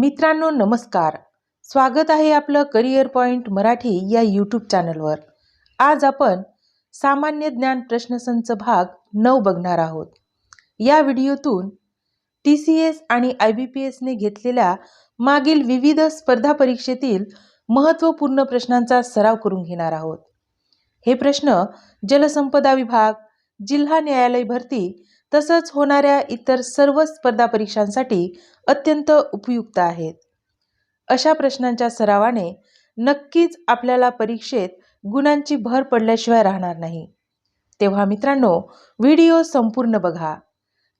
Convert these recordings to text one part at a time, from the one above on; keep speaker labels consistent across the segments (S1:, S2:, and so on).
S1: मित्रांनो नमस्कार. स्वागत आहे आपलं करिअर पॉईंट मराठी या यूट्यूब चॅनलवर आज आपण सामान्य ज्ञान प्रश्नसंच भाग नऊ बघणार आहोत. या व्हिडिओतून टी सी एस आणि आय बी पी एसने घेतलेल्या मागील विविध स्पर्धा परीक्षेतील महत्त्वपूर्ण प्रश्नांचा सराव करून घेणार आहोत. हे प्रश्न जलसंपदा विभाग जिल्हा न्यायालय भरती तसंच होणाऱ्या इतर सर्व स्पर्धा परीक्षांसाठी अत्यंत उपयुक्त आहेत. अशा प्रश्नांच्या सरावाने नक्कीच आपल्याला परीक्षेत गुणांची भर पडल्याशिवाय राहणार नाही. तेव्हा मित्रांनो व्हिडिओ संपूर्ण बघा.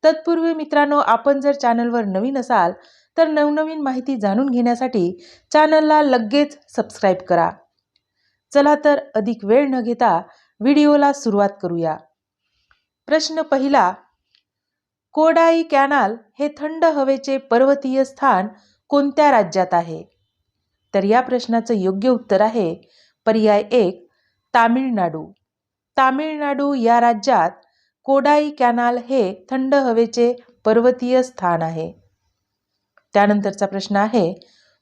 S1: तत्पूर्वी मित्रांनो आपण जर चॅनलवर नवीन असाल तर नवनवीन माहिती जाणून घेण्यासाठी चॅनलला लगेच सबस्क्राईब करा. चला तर अधिक वेळ न घेता व्हिडिओला सुरुवात करूया. प्रश्न पहिला कोडाई कॅनाल हे थंड हवेचे पर्वतीय स्थान कोणत्या राज्यात आहे? तर या प्रश्नाचं योग्य उत्तर आहे पर्याय एक तामिळनाडू. तामिळनाडू या राज्यात कोडाई कॅनाल हे थंड हवेचे पर्वतीय स्थान आहे. त्यानंतरचा प्रश्न आहे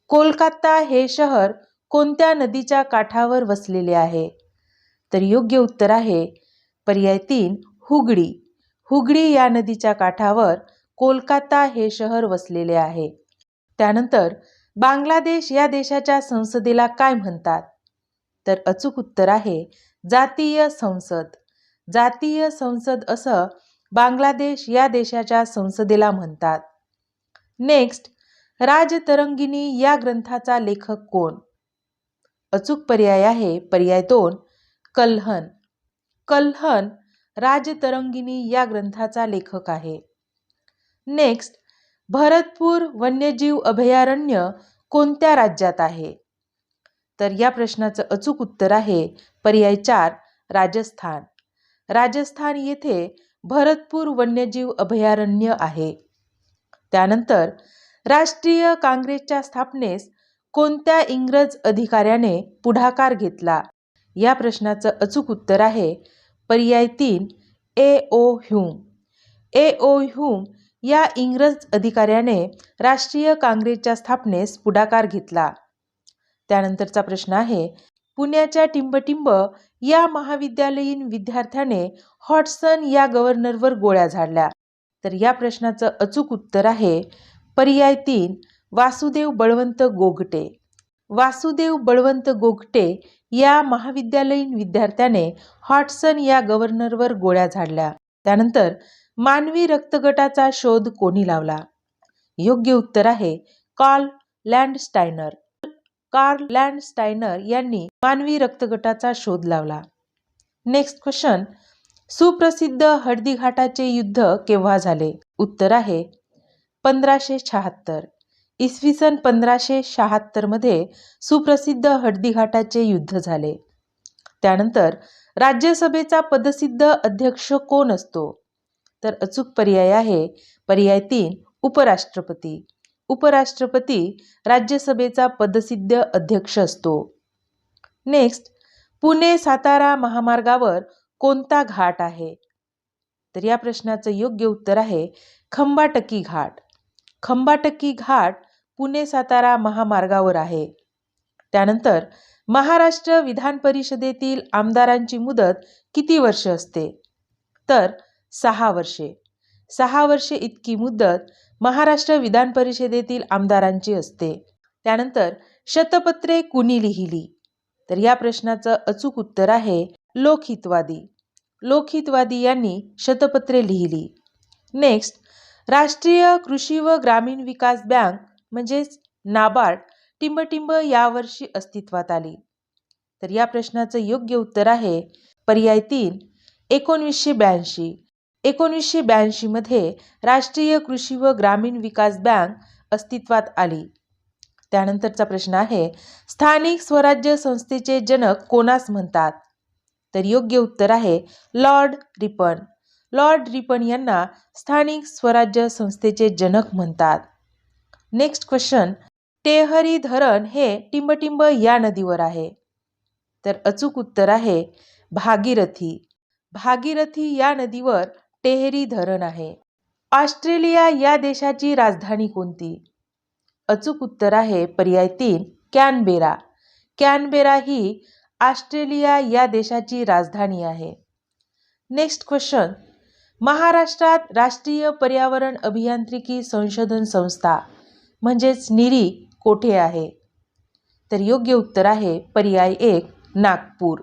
S1: कोलकाता हे शहर कोणत्या नदीच्या काठावर वसलेले आहे? तर योग्य उत्तर आहे पर्याय तीन हुगडी हुगडी या नदीच्या काठावर कोलकाता हे शहर वसलेले आहे. त्यानंतर बांगलादेश या देशाच्या संसदेला काय म्हणतात? तर अचूक उत्तर आहे जातीय संसद. जातीय संसद असं बांगलादेश या देशाच्या संसदेला म्हणतात. नेक्स्ट राजतरंगिणी या ग्रंथाचा लेखक कोण? अचूक पर्याय आहे पर्याय दोन कल्हन. कल्हन राजतरंगिणी या ग्रंथाचा लेखक आहे. नेक्स्ट भरतपूर वन्यजीव अभयारण्य कोणत्या राज्यात आहे? तर या प्रश्नाचं अचूक उत्तर आहे पर्याय चार राजस्थान. राजस्थान येथे भरतपूर वन्यजीव अभयारण्य आहे. त्यानंतर राष्ट्रीय काँग्रेसच्या स्थापनेस कोणत्या इंग्रज अधिकाऱ्याने पुढाकार घेतला? या प्रश्नाचं अचूक उत्तर आहे पर्याय तीन ए ओ ह्यूम ए ओ ह्यूम या इंग्रज अधिकाऱ्याने राष्ट्रीय काँग्रेसच्या स्थापनेस पुढाकार घेतला. त्यानंतरचा प्रश्न आहे पुण्याच्या टिंबटिंब या महाविद्यालयीन विद्यार्थ्याने हॉटसन या गव्हर्नरवर गोळ्या झाडल्या. तर या प्रश्नाचं अचूक उत्तर आहे पर्याय तीन वासुदेव बळवंत गोगटे. वासुदेव बळवंत गोगटे या महाविद्यालयीन विद्यार्थ्याने हॉटसन या गव्हर्नरवर गोळ्या झाडल्या. त्यानंतर मानवी रक्तगटाचा शोध कोणी लावला? योग्य उत्तर आहे कार्ल लँडस्टायनर. कार्ल लँडस्टायनर यांनी मानवी रक्तगटाचा शोध लावला. नेक्स्ट क्वेश्चन सुप्रसिद्ध हळदीघाटाचे युद्ध केव्हा झाले? उत्तर आहे पंधराशे शहात्तर. इसवी सन पंधराशे शहात्तरमध्ये सुप्रसिद्ध हळदीघाटाचे युद्ध झाले. त्यानंतर राज्यसभेचा पदसिद्ध अध्यक्ष कोण असतो? तर अचूक पर्याय आहे. पर्याय तीन उपराष्ट्रपती. उपराष्ट्रपती राज्यसभेचा पदसिद्ध अध्यक्ष असतो. नेक्स्ट पुणे सातारा महामार्गावर कोणता घाट आहे? तर या प्रश्नाचं योग्य उत्तर आहे खंबाटकी घाट. खंबाटकी घाट पुणे सातारा महामार्गावर आहे. त्यानंतर महाराष्ट्र विधान परिषदेतील आमदारांची मुदत किती वर्ष असते? तर सहा वर्षे. सहा वर्षे इतकी मुदत महाराष्ट्र विधान परिषदेतील आमदारांची असते. त्यानंतर शतपत्रे कुणी लिहिली? तर या प्रश्नाचं अचूक उत्तर आहे लोकहितवादी. लोकहितवादी यांनी शतपत्रे लिहिली. नेक्स्ट राष्ट्रीय कृषी व ग्रामीण विकास बँक म्हणजेच नाबार्ड टिंबटिंब यावर्षी अस्तित्वात आली. तर या प्रश्नाचं योग्य उत्तर आहे पर्याय तीन एकोणवीसशे ब्याऐंशी. एकोणीसशे ब्याऐंशीमध्ये राष्ट्रीय कृषी व ग्रामीण विकास बँक अस्तित्वात आली. त्यानंतरचा प्रश्न आहे स्थानिक स्वराज्य संस्थेचे जनक कोणास म्हणतात? तर योग्य उत्तर आहे लॉर्ड रिपन. लॉर्ड रिपन यांना स्थानिक स्वराज्य संस्थेचे जनक म्हणतात. नेक्स्ट क्वेश्चन टेहरी धरण हे टिंबटिंब या नदीवर आहे. तर अचूक उत्तर आहे भागीरथी. भागीरथी या नदीवर टेहरी धरण आहे. ऑस्ट्रेलिया या देशाची राजधानी कोणती? अचूक उत्तर आहे पर्याय तीन कॅनबेरा. कॅनबेरा ही ऑस्ट्रेलिया या देशाची राजधानी आहे. नेक्स्ट क्वेश्चन महाराष्ट्रात राष्ट्रीय पर्यावरण अभियांत्रिकी संशोधन संस्था म्हणजेच निरी कोठे आहे? तर योग्य उत्तर आहे पर्याय एक नागपूर.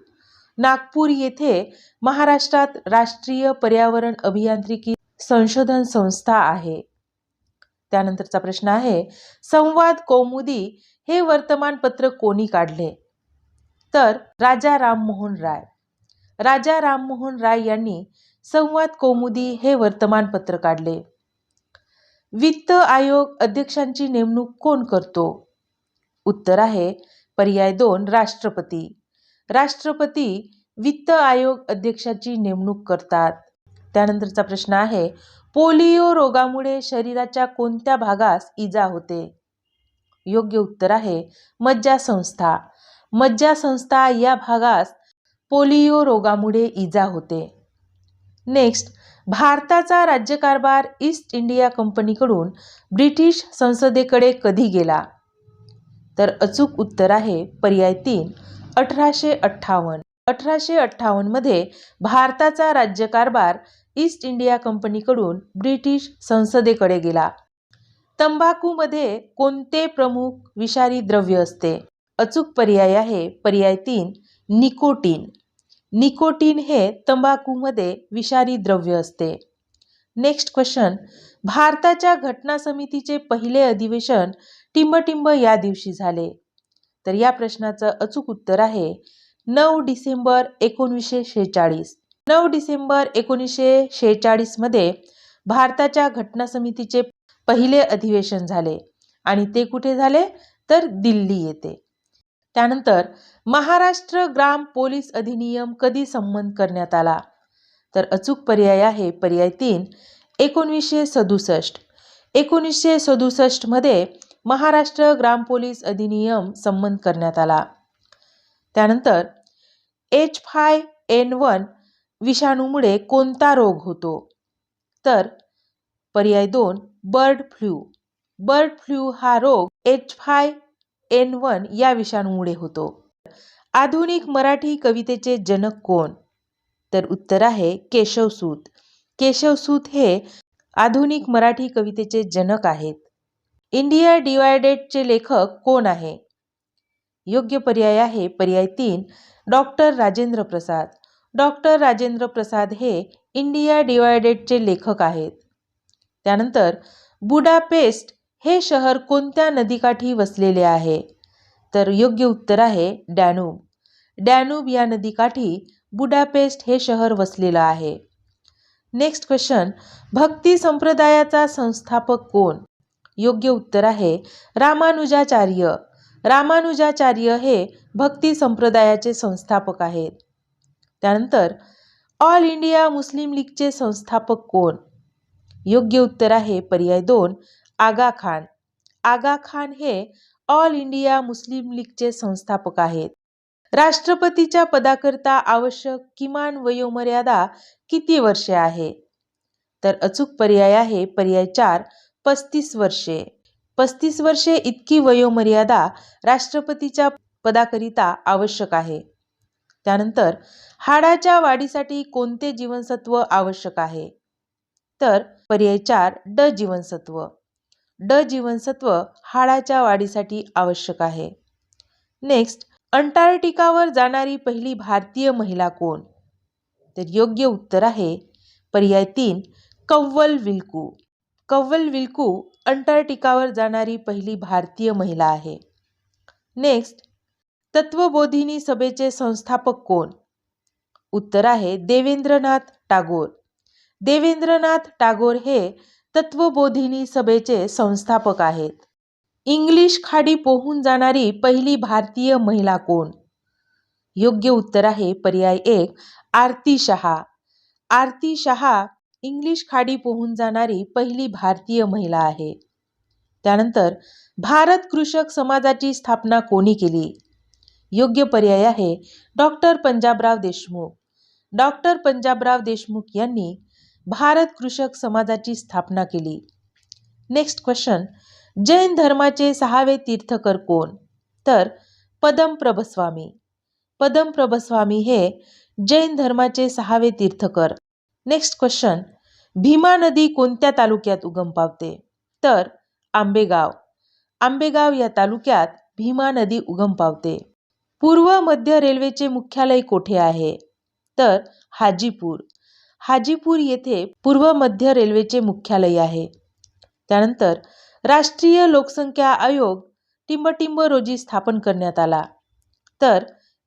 S1: नागपूर येथे महाराष्ट्रात राष्ट्रीय पर्यावरण अभियांत्रिकी संशोधन संस्था आहे. त्यानंतरचा प्रश्न आहे संवाद कौमुदी हे वर्तमानपत्र कोणी काढले? तर राजा राममोहन राय. राजा राममोहन राय यांनी संवाद कौमुदी हे वर्तमानपत्र काढले. वित्त आयोग अध्यक्षांची नेमणूक कोण करतो? उत्तर आहे पर्याय दोन राष्ट्रपती. राष्ट्रपती वित्त आयोग अध्यक्षाची नेमणूक करतात. त्यानंतरचा प्रश्न आहे पोलिओ रोगामुळे शरीराच्या कोणत्या भागास इजा होते? योग्य उत्तर आहे मज्जासंस्था. मज्जासंस्था या भागास पोलिओ रोगामुळे इजा होते. नेक्स्ट भारताचा राज्यकारभार ईस्ट इंडिया कंपनीकडून ब्रिटिश संसदेकडे कधी गेला? तर अचूक उत्तर आहे पर्याय तीन अठराशे अठ्ठावन्न. अठराशे अठ्ठावन्नमध्ये भारताचा राज्यकारभार ईस्ट इंडिया कंपनीकडून ब्रिटिश संसदेकडे गेला. तंबाखूमध्ये कोणते प्रमुख विषारी द्रव्य असते? अचूक पर्याय आहे पर्याय तीन निकोटीन. निकोटीन हे तंबाखूमध्ये विषारी द्रव्य असते. नेक्स्ट क्वेश्चन भारताच्या घटना समितीचे पहिले अधिवेशन टिंबटिंब या दिवशी झाले. तर या प्रश्नाचं अचूक उत्तर आहे नऊ डिसेंबर एकोणीसशे शेहेचाळीस. नऊ डिसेंबर एकोणीसशे शेहेचाळीसमध्ये भारताच्या घटना समितीचे पहिले अधिवेशन झाले. आणि ते कुठे झाले? तर दिल्ली येथे. त्यानंतर महाराष्ट्र ग्राम पोलीस अधिनियम कधी संमत करण्यात आला? तर अचूक पर्याय आहे पर्याय तीन एकोणीसशे सदुसष्ट. एकोणीसशे सदुसष्टमध्ये महाराष्ट्र ग्राम पोलीस अधिनियम संमत करण्यात आला. त्यानंतर एच फाय एन वन विषाणूमुळे कोणता रोग होतो? तर पर्याय दोन बर्ड फ्लू. बर्ड फ्लू हा रोग एच फाय एन वन या विषाणूमुळे होतो. आधुनिक मराठी कवितेचे जनक कोण? तर उत्तर आहे केशवसूत केशवसूत हे आधुनिक मराठी कवितेचे जनक आहेत. इंडिया डिवायडेडचे लेखक कोण आहे? योग्य पर्याय आहे पर्याय तीन. डॉक्टर राजेंद्र प्रसाद. डॉक्टर राजेंद्र प्रसाद हे इंडिया डिवायडेडचे लेखक आहेत. त्यानंतर बुडापेस्ट हे शहर कोणत्या नदीकाठी वसलेले आहे? तर योग्य उत्तर आहे डॅनूब. डॅनूब या नदीकाठी बुडापेस्ट हे शहर वसलेलं आहे. नेक्स्ट क्वेश्चन भक्ती संप्रदायाचा संस्थापक कोण? योग्य उत्तर आहे रामानुजाचार्य. रामानुजाचार्य हे भक्ती संप्रदायाचे संस्थापक आहेत. त्यानंतर ऑल इंडिया मुस्लिम लीगचे संस्थापक कोण? योग्य उत्तर आहे पर्याय दोन आगा खान. आगा खान हे ऑल इंडिया मुस्लिम लीगचे संस्थापक आहेत. राष्ट्रपतीच्या पदाकरता आवश्यक किमान वयोमर्यादा किती वर्षे आहे? तर अचूक पर्याय आहे पर्याय चार पस्तीस वर्षे. पस्तीस वर्षे इतकी वयोमर्यादा राष्ट्रपतीच्या पदाकरिता आवश्यक आहे. त्यानंतर हाडाच्या वाढीसाठी कोणते जीवनसत्व आवश्यक आहे? तर पर्याय चार ड जीवनसत्व. ड जीवनसत्व हाडाच्या वाढीसाठी आवश्यक आहे. नेक्स्ट अंटार्क्टिकावर जाणारी पहिली भारतीय महिला कोण? तर योग्य उत्तर आहे पर्याय तीन कव्वल विल्कू. कव्वल विल्कू अंटार्क्टिकावर जाणारी पहिली भारतीय महिला आहे. नेक्स्ट तत्वबोधिनी सभेचे संस्थापक कोण? उत्तर आहे देवेंद्रनाथ टागोर. देवेंद्रनाथ टागोर हे तत्वबोधिनी सभेचे संस्थापक आहेत. इंग्लिश खाडी पोहून जाणारी पहिली भारतीय महिला कोण? योग्य उत्तर आहे पर्याय एक आरती शहा. आरती शहा इंग्लिश खाडी पोहून जाणारी पहिली भारतीय महिला आहे. त्यानंतर भारत कृषक समाजाची स्थापना कोणी केली? योग्य पर्याय आहे डॉक्टर पंजाबराव देशमुख. डॉक्टर पंजाबराव देशमुख यांनी भारत कृषक समाजाची स्थापना केली. नेक्स्ट क्वेश्चन जैन धर्माचे सहावे तीर्थकर कोण? तर पदम प्रभस्वामी पदम प्रभस्वामी हे जैन धर्माचे सहावे तीर्थकर. नेक्स्ट क्वेश्चन भीमा नदी कोणत्या तालुक्यात उगम पावते? तर आंबेगाव. आंबेगाव या तालुक्यात भीमा नदी उगम पावते. पूर्व मध्य रेल्वेचे मुख्यालय कोठे आहे? तर हाजीपूर. हाजीपूर येथे पूर्व मध्य रेल्वेचे मुख्यालय आहे. त्यानंतर राष्ट्रीय लोकसंख्या आयोग टिंबटिंब रोजी स्थापन करण्यात आला. तर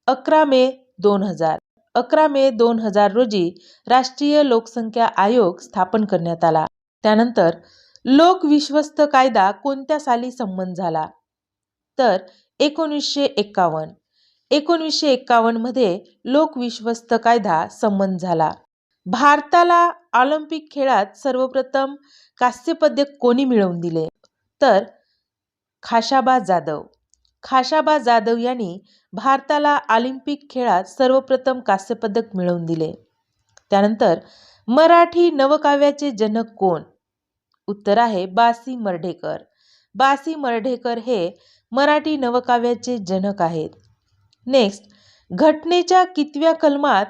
S1: अकरा मे दोन हजार अकरा मे दोन हजार रोजी राष्ट्रीय लोकसंख्या आयोग स्थापन करण्यात आला. त्यानंतर लोक विश्वस्त कायदा कोणत्या साली संमत झाला? तर एकोणीसशे एक्कावन्न एकोणीसशे एक्कावन्नमध्ये लोक विश्वस्त कायदा संमत झाला. भारताला ऑलिम्पिक खेळात सर्वप्रथम कांस्यपदक कोणी मिळवून दिले? तर खाशाबा जाधव. खाशाबा जाधव यांनी भारताला ऑलिम्पिक खेळात सर्वप्रथम कांस्यपदक मिळवून दिले. त्यानंतर मराठी नवकाव्याचे जनक कोण? उत्तर आहे बासी मर्ढेकर. बासी मर्ढेकर हे मराठी नवकाव्याचे जनक आहेत. नेक्स्ट घटनेच्या कितव्या कलमात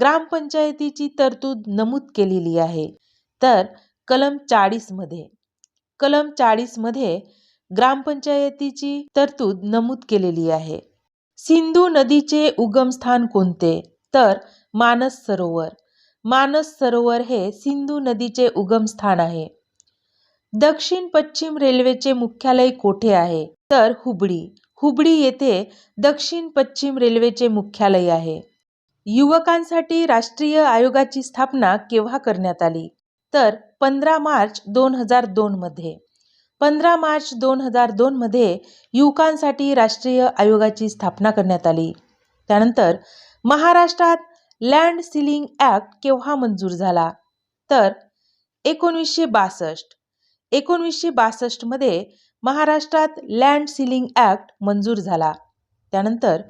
S1: ग्रामपंचायतीची तरतूद नमूद केलेली आहे. तर कलम चाळीसमध्ये कलम चाळीसमध्ये ग्रामपंचायतीची तरतूद नमूद केलेली आहे. सिंधू नदीचे उगमस्थान कोणते? तर मानस सरोवर. मानस सरोवर हे सिंधू नदीचे उगमस्थान आहे. दक्षिण पश्चिम रेल्वेचे मुख्यालय कोठे आहे? तर हुबळी. हुबळी येथे दक्षिण पश्चिम रेल्वेचे मुख्यालय आहे. युवकांसाठी राष्ट्रीय आयोगाची स्थापना केव्हा करण्यात आली? तर पंधरा मार्च दोन हजार दोनमध्ये पंधरा मार्च दोन हजार दोनमध्ये युवकांसाठी राष्ट्रीय आयोगाची स्थापना करण्यात आली. त्यानंतर महाराष्ट्रात लँड सिलिंग ॲक्ट केव्हा मंजूर झाला? तर एकोणीसशे बासष्ट. एकोणीसशे बासष्टमध्ये महाराष्ट्रात लँड सिलिंग ॲक्ट मंजूर झाला. त्यानंतर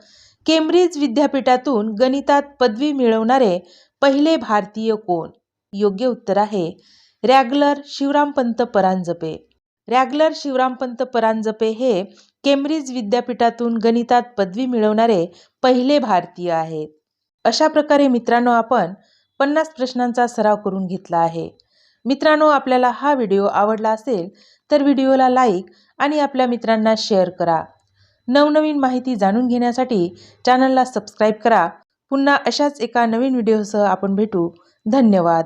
S1: केम्ब्रिज विद्यापीठातून गणितात पदवी मिळवणारे पहिले भारतीय कोण? योग्य उत्तर आहे रॅगलर शिवरामपंत परांजपे. रॅगलर शिवरामपंत परांजपे हे केम्ब्रिज विद्यापीठातून गणितात पदवी मिळवणारे पहिले भारतीय आहेत. अशा प्रकारे मित्रांनो आपण पन्नास प्रश्नांचा सराव करून घेतला आहे. मित्रांनो आपल्याला हा व्हिडिओ आवडला असेल तर व्हिडिओला लाईक आणि आपल्या मित्रांना शेअर करा. नवनवीन माहिती जाणून घेण्यासाठी चॅनलला सबस्क्राईब करा. पुन्हा अशाच एका नवीन व्हिडिओसह आपण भेटू. धन्यवाद.